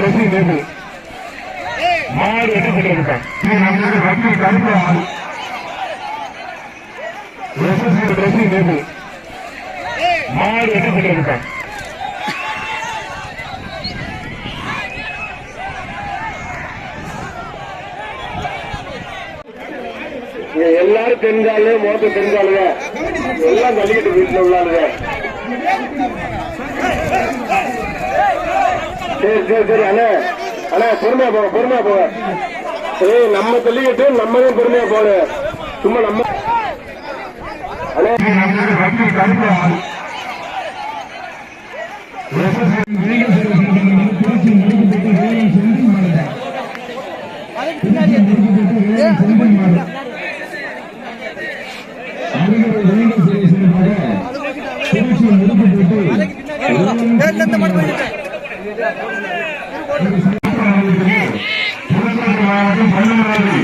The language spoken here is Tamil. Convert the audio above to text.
ட்ரெஸ்ஸிங் டேபிள் மாடு வெட்டி கொண்டிருக்கான் நம்மளுக்கு வக்கீல் கருப்பு எஸ்எஸ்சி ட்ரெஸ்ஸிங் டேபிள் மாடு கொண்டிருக்கான் எல்லாரும் தெரிஞ்சாலே மோத்த தெரிஞ்சாலுங்க எல்லாம் தள்ளிக்கிட்டு வீட்டுல உள்ளாளுங்க. சரி சரி சரி அண்ணா. அண்ணா பொறுமையா போங்க பொறுமையா போங்க ஏய் நம்ம தள்ளிக்கிட்டு நம்ம தான் பொறுமையா போகணும் சும்மா நம்ம அண்ணா. நம்மளுக்கு மாவட்டம் பள்ளி